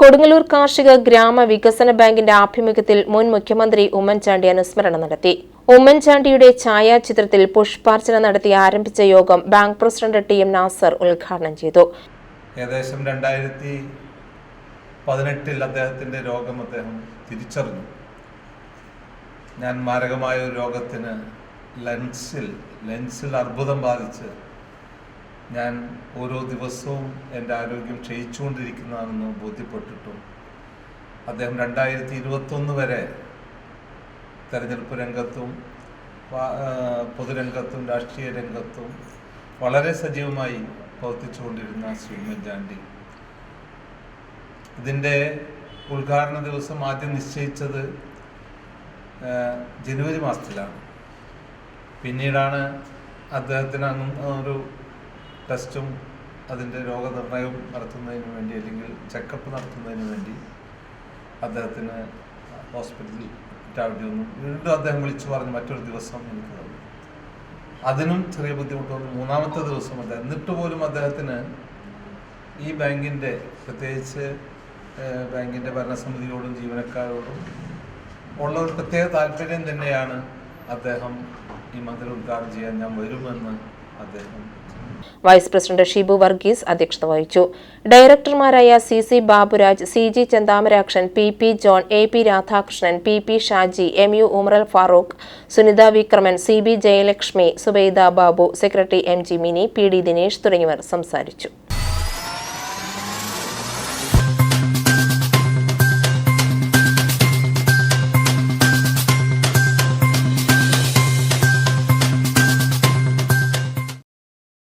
കൊടുങ്ങല്ലൂർ കാർഷിക ഗ്രാമ വികസന ബാങ്കിന്റെ ആഭിമുഖ്യത്തിൽ മുൻ മുഖ്യമന്ത്രി ഉമ്മൻചാണ്ടി അനുസ്മരണം നടത്തി. ഉമ്മൻചാണ്ടിയുടെ ഛായാചിത്രത്തിൽ പുഷ്പാർച്ചന നടത്തി ആരംഭിച്ച യോഗം bank president T M Nasar ഉദ്ഘാടനം ചെയ്തു. ഏകദേശം രണ്ടായിരത്തി പതിനെട്ടിൽ അദ്ദേഹത്തിന്റെ രോഗം അദ്ദേഹം തിരിച്ചറിഞ്ഞു. ഞാൻ മാരകമായ ഒരു രോഗത്തിന് ലെൻസിൽ ലെൻസിൽ അർബുദം ബാധിച്ച് ഞാൻ ഓരോ ദിവസവും എന്റെ ആരോഗ്യം ക്ഷയിച്ചുകൊണ്ടിരിക്കുന്നതാണെന്ന് ബോധ്യപ്പെട്ടിട്ടും അദ്ദേഹം രണ്ടായിരത്തി ഇരുപത്തൊന്ന് വരെ തെരഞ്ഞെടുപ്പ് രംഗത്തും പൊതുരംഗത്തും രാഷ്ട്രീയ രംഗത്തും വളരെ സജീവമായി പ്രവർത്തിച്ചുകൊണ്ടിരുന്ന ശ്രീ ഉമ്മൻചാണ്ടി ഇതിന്റെ ഉദ്ഘാടന ദിവസം ആദ്യം നിശ്ചയിച്ചത് ജനുവരി മാസത്തിലാണ്. പിന്നീടാണ് അദ്ദേഹത്തിന് ഒരു ടെസ്റ്റും അതിന്റെ രോഗനിർണയവും നടത്തുന്നതിന് വേണ്ടി അല്ലെങ്കിൽ ചെക്കപ്പ് നടത്തുന്നതിന് വേണ്ടി അദ്ദേഹത്തിന് ഹോസ്പിറ്റലിൽ വന്നു. വീണ്ടും അദ്ദേഹം വിളിച്ചു പറഞ്ഞ് മറ്റൊരു ദിവസം എനിക്ക് തന്നു. അതിനും ചെറിയ ബുദ്ധിമുട്ട് വന്നു. മൂന്നാമത്തെ ദിവസം അദ്ദേഹം എന്നിട്ട് പോലും അദ്ദേഹത്തിന് ഈ ബാങ്കിന്റെ പ്രത്യേകിച്ച് ബാങ്കിന്റെ ഭരണസമിതിയോടും ജീവനക്കാരോടും ഉള്ള ഒരു പ്രത്യേക താല്പര്യം തന്നെയാണ് അദ്ദേഹം ഈ മന്ദിരം ഉദ്ഘാടനം ചെയ്യാൻ ഞാൻ വരുമെന്ന് വൈസ് പ്രസിഡന്റ് ഷിബു വർഗീസ് അധ്യക്ഷത വഹിച്ചു. ഡയറക്ടർമാരായ C C Baburaj C G Chenthamarakshan P P John A P Radhakrishnan P P Shaji M U Umarul Farooq Sunitha Vikraman C B Jayalakshmi Zubaida Babu secretary M G Mini P D Dinesh തുടങ്ങിയവർ സംസാരിച്ചു.